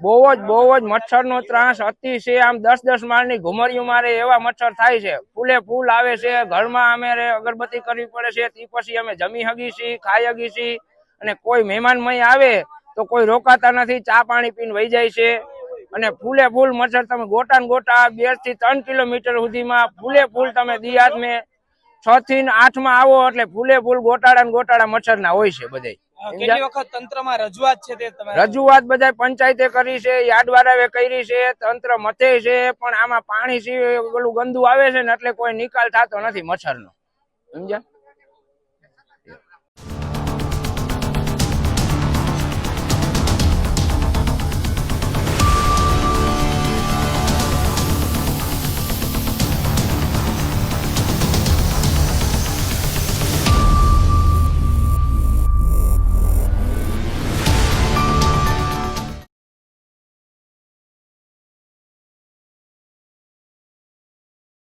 બહુ જ બહુ જ મચ્છર નો ત્રાસ અતિશય આમ દસ દસ માળની ઘુમરિયું મારે એવા મચ્છર થાય છે. ફૂલે ફૂલ આવે છે. ઘરમાં અમે અગરબત્તી કરવી પડે છે. તે પછી અમે જમી હગી છીએ ખાઈ હગી છીએ અને કોઈ મહેમાન મય આવે તો કોઈ રોકાતા નથી. ચા પાણી પીને વહી જાય છે. અને ફૂલે ફૂલ મચ્છર તમે ગોટા ને ગોટા બેથી ત્રણ કિલોમીટર સુધીમાં ફૂલે ફૂલ તમે દિયાત મેં છ થી આઠમાં આવો એટલે ફૂલે ફૂલ ગોટાળા ને ગોટાળા મચ્છર ના હોય છે બધે કેટલી વખત તંત્રમાં રજૂઆત છે તે તમે? રજૂઆત બધા પંચાયતે કરી છે યાર્ડવાળાએ કરી છે તંત્ર મથે છે પણ આમાં પાણી સિવાય ઓલું ગંદુ આવે છે ને એટલે કોઈ નિકાલ થતો નથી મચ્છરનો. સમજ્યા?